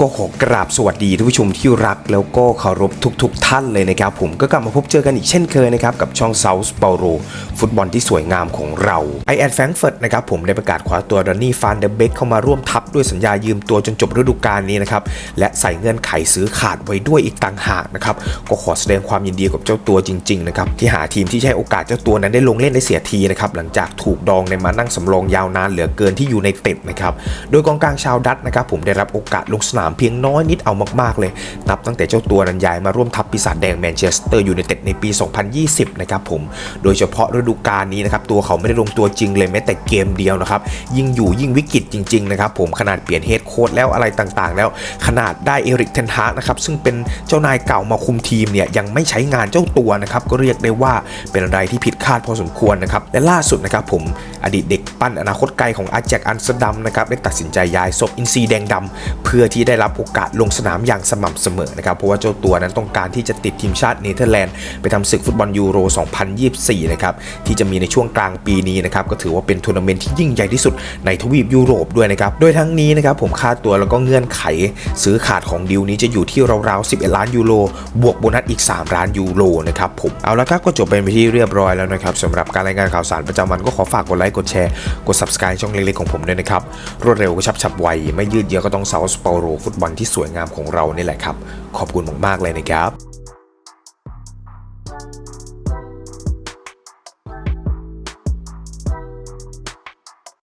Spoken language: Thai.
ก็ขอกราบสวัสดีท่านผู้ชมที่รักแล้วก็เคารพทุกๆทท่านเลยนะครับ ผมก็กลับมาพบเจอกันอีกเช่นเคยนะครับ กับช่อง South p a u l o ฟุตบอลที่สวยงามของเราไอแอนแฟรงเฟิร์ตนะครับผมได้ประกาศคว้าตัวดอนนี่ฟานเดเบกเข้ามาร่วมทัพด้วยสัญญายืมตัวจนจบฤดูกาลนี้นะครับ และใส่เงื่อนไขซื้อขาดไว้ด้วยอีกต่างหากนะครับ ก็ขอแสดงความยินดีกับเจ้าตัวจริงๆนะครับที่หาทีมที่ให้โอกาสเจ้าตัวนั้นได้ลงเล่นได้เสียทีนะครับหลังจากถูกดองในมานั่งสำรองยาวนานเหลือเกินที่อยู่ในเต็ดนะครับโดยกองกลางชาวดัตนะครับผมได้รับโอกาสลงสนามเพียงน้อยนิดเอามากๆเลย นับตั้งแต่เจ้าตัวนั้นย้ายมาร่วมทัพปีศาจแดงแมนเชสเตอร์ยูไนเต็ดในปี 2020 นะครับผม โดยเฉพาะฤดูกาลนี้นะครับ ตัวเขาไม่ได้ลงตัวจริงเลยแม้แต่เกมเดียวนะครับ ยิ่งอยู่ยิ่งวิกฤตจริง ๆ นะครับผมขนาดเปลี่ยนเฮดโค้ดแล้วอะไรต่างๆ แล้วขนาดได้เอริกเทนฮากนะครับซึ่งเป็นเจ้านายเก่ามาคุมทีมเนี่ยยังไม่ใช้งานเจ้าตัวนะครับก็เรียกได้ว่าเป็นอะไรที่ผิดคาดพอสมควรนะครับและล่าสุดนะครับผมอดีตเด็กปั้นอนาคตไกลของอาแจกอันสดัมนะครับได้ตัดสินใจย้ายศพอินซีแดงดำเพื่อที่ได้ได้รับโอกาสลงสนามอย่างสม่ำเสมอนะครับเพราะว่าเจ้าตัวนั้นต้องการที่จะติดทีมชาติเนเธอร์แลนด์ไปทำศึกฟุตบอลยูโร 2024 นะครับที่จะมีในช่วงกลางปีนี้นะครับก็ถือว่าเป็นทัวร์นาเมนต์ที่ยิ่งใหญ่ที่สุดในทวีปยุโรปด้วยนะครับโดยทั้งนี้นะครับผมค่าตัวแล้วก็เงื่อนไขซื้อขาดของดีลนี้จะอยู่ที่ราวๆ 11 ล้านยูโรบวกโบนัสอีก 3 ล้านยูโรนะครับผมเอาละครับก็จบเป็นไปที่เรียบร้อยแล้วนะครับสำหรับการรายงานข่าวสารประจำวันก็ขอฝากกดไลค์กดแชร์กด subscribe ช่องเล็กๆของผมด้วยนะครับรวดเร็วกระชับฉับไวไม่ยืดเยื้อก็ต้องเซาสเปาโรฟุตบอลที่สวยงามของเรานี่แหละครับ ขอบคุณมากๆเลยนะครับ